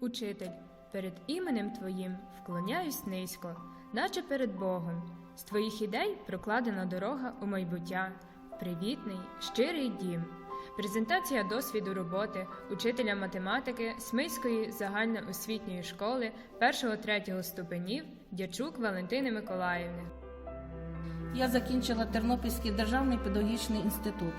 Учитель, перед іменем Твоїм вклоняюсь низько, наче перед Богом. З твоїх ідей прокладена дорога у майбуття, привітний, щирий дім. Презентація досвіду роботи учителя математики Смиської загальноосвітньої школи 1-3 ступенів Дячук Валентини Миколаївни. Я закінчила Тернопільський державний педагогічний інститут.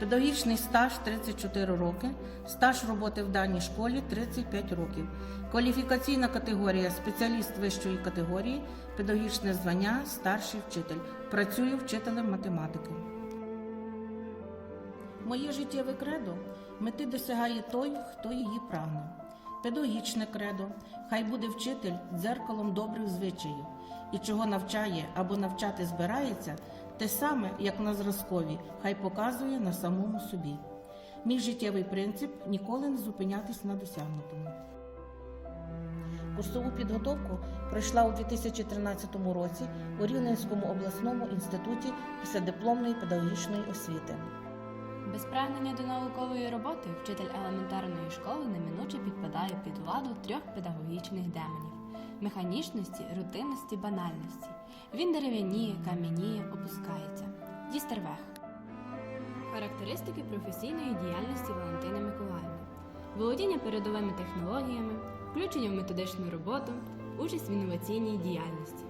Педагогічний стаж 34 роки, стаж роботи в даній школі 35 років. Кваліфікаційна категорія спеціаліст вищої категорії, педагогічне звання, старший вчитель. Працюю вчителем математики. Моє життєве кредо мети досягає той, хто її прагне. Педагогічне кредо хай буде вчитель дзеркалом добрих звичаїв, і чого навчає або навчати збирається, те саме, як на зразкові, хай показує на самому собі. Мій життєвий принцип ніколи не зупинятись на досягнутому. Курсову підготовку пройшла у 2013 році у Рівненському обласному інституті післядипломної педагогічної освіти. Без прагнення до наукової роботи вчитель елементарної школи неминуче підпадає під владу трьох педагогічних демонів механічності, рутинності, банальності. Він дерев'яніє, кам'яніє, опускається. Дістервех. Характеристики професійної діяльності Валентини Миколаївни. Володіння передовими технологіями, включення в методичну роботу, участь в інноваційній діяльності.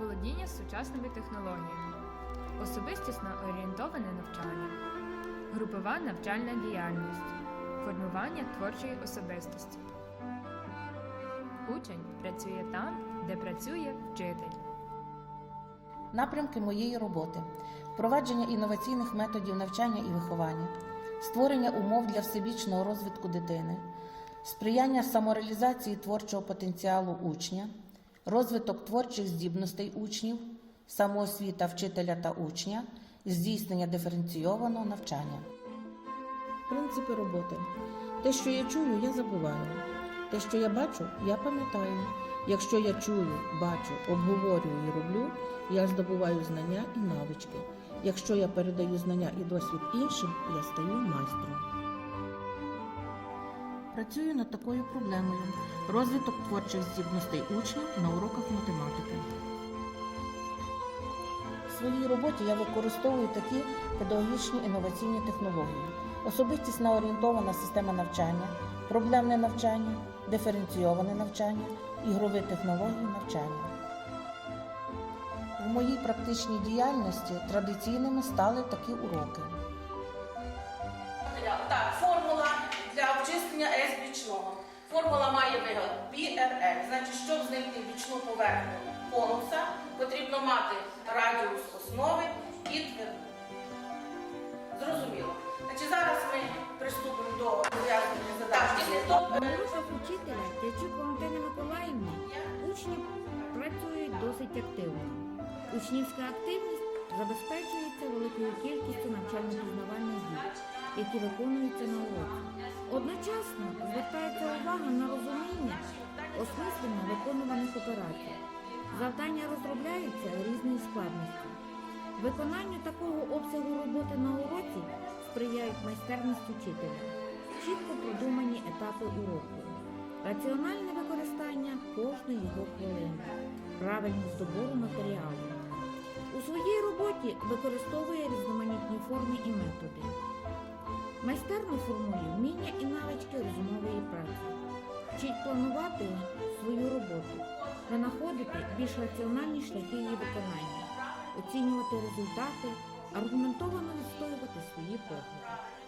Володіння сучасними технологіями, особистісно орієнтоване навчання, групова навчальна діяльність, формування творчої особистості. Учень працює там, де працює вчитель. Напрямки моєї роботи: впровадження інноваційних методів навчання і виховання, створення умов для всебічного розвитку дитини, сприяння самореалізації творчого потенціалу учня, розвиток творчих здібностей учнів, самоосвіта вчителя та учня, здійснення диференційованого навчання. Принципи роботи. Те, що я чую, я забуваю. Те, що я бачу, я пам'ятаю. Якщо я чую, бачу, обговорюю і роблю, я здобуваю знання і навички. Якщо я передаю знання і досвід іншим, я стаю майстром. Працюю над такою проблемою: розвиток творчих здібностей учнів на уроках математики. В своїй роботі я використовую такі педагогічні інноваційні технології: особистісно орієнтована система навчання, проблемне навчання, диференційоване навчання, ігрові технології навчання. В моїй практичній діяльності традиційними стали такі уроки. Так, формула для обчислення S бічного. Формула має вигляд BRL. Значить, щоб знайти бічну поверхню конуса, потрібно мати радіус основи і тверду. Зрозуміло. Значить, зараз ми приступимо до розв'язання задачі. На уроках учителя Дячук Валентини Миколаївни учні працюють досить активно. Учнівська активність забезпечується великою кількістю навчально-пізнавальних дій, які виконуються на уроці. Одночасно звертається увага на розуміння осмислення виконуваних операцій. Завдання розробляються різної складності. Виконанню такого майстерність учителя, чітко продумані етапи уроку, раціональне використання кожної його хвилини, правильність добору матеріалу. У своїй роботі використовує різноманітні форми і методи. Майстерно формує вміння і навички розумової праці, вчить планувати свою роботу, винаходити більш раціональні шляхи її виконання, оцінювати результати, аргументовано відстоювати свої погляди.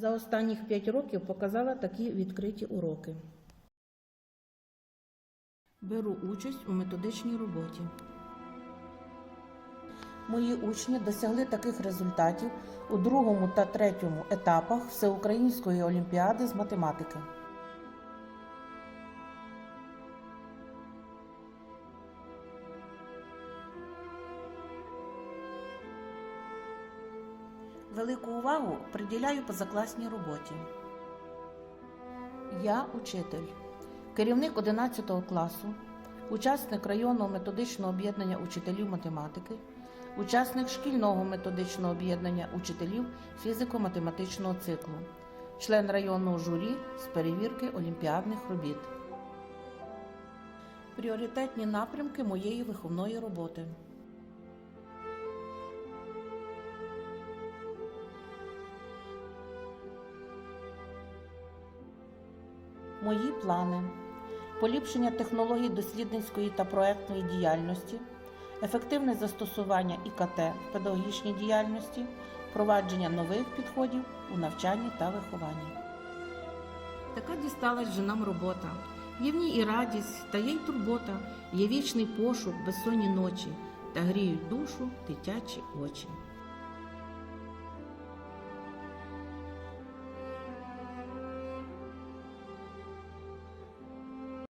За останніх 5 років показала такі відкриті уроки. Беру участь у методичній роботі. Мої учні досягли таких результатів у другому та третьому етапах Всеукраїнської олімпіади з математики. Велику увагу приділяю позакласній роботі. Я учитель, керівник 11 класу, учасник районного методичного об'єднання учителів математики, учасник шкільного методичного об'єднання учителів фізико-математичного циклу, член районного журі з перевірки олімпіадних робіт. Пріоритетні напрямки моєї виховної роботи. Мої плани: поліпшення технологій дослідницької та проектної діяльності, ефективне застосування ІКТ в педагогічній діяльності, впровадження нових підходів у навчанні та вихованні. Така дісталась же нам робота. Є в ній і радість, та є й турбота, є вічний пошук, безсонні ночі та гріють душу дитячі очі.